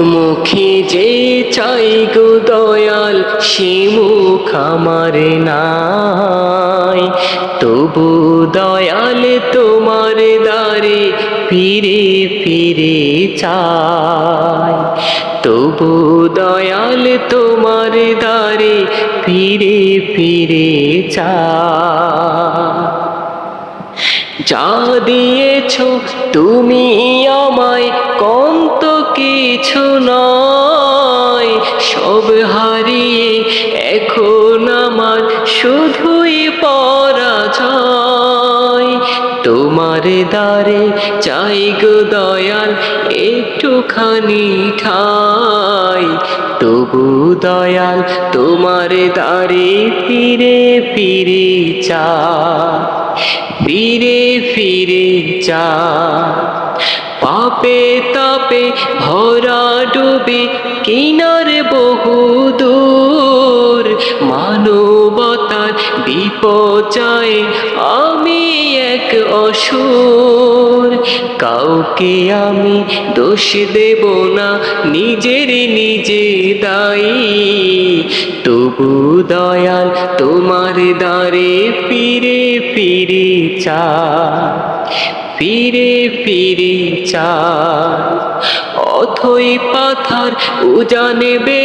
মুখে যে চাই গো দয়াল, সে মুখ আমার নাই। তবু দয়াল তোমার দ্বারে ফিরে ফিরে চাই। তবু দয়াল তোমার দ্বারে ফিরে ফিরে চাই। যা দিয়েছ তুমি আমায় কন্ত কিছু নয়। সব হারিয়ে এখন আমার শুধুই পরাজয়। তোমার দ্বারে চাই গো দয়াল, একটুখানি ঠাই। তবু দয়াল, তোমার দ্বারে ফিরে ফিরে চা ফিরে ফিরে যা। পাপে তাপে ভরা ডুবে কিনার বহু দূর মানবতার বিপর্যয়ে আমি এক অসুর। কাউকে আমি দোষ দেব না, নিজের নিজে দায়ী। তবু দয়াল তোমার দ্বারে ফিরে ফিরে চা, ফিরে ফিরে চা। অথই পাথার উজানবে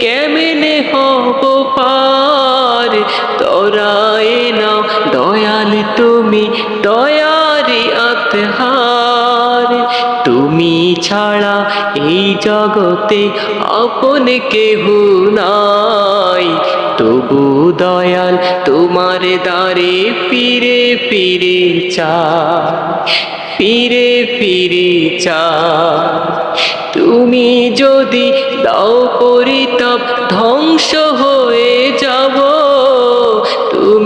কেমনে হব পার? তরায় না দয়াল তুমি দয়ারি আতহার তুমি ছাড়া এই জগতে আপন কেহ নাই। তবু দয়াল তোমার দ্বারে ফিরে ফিরে চা ফিরে ফিরে চা তুমি যদি দাও পরিতাপ ধ্বংস যাব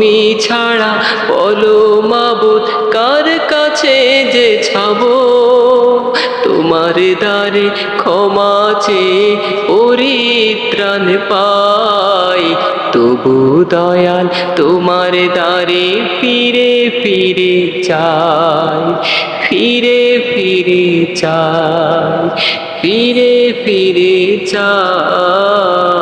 তুমি ছাড়া বলো মাবুদ কার কাছে যে ছাবো তোমার দ্বারে ক্ষমা চেয়ে পরিত্রাণ পাই। তবু দয়াল তোমার দ্বারে ফিরে ফিরে চাই, ফিরে ফিরে চাই, ফিরে ফিরে চাই।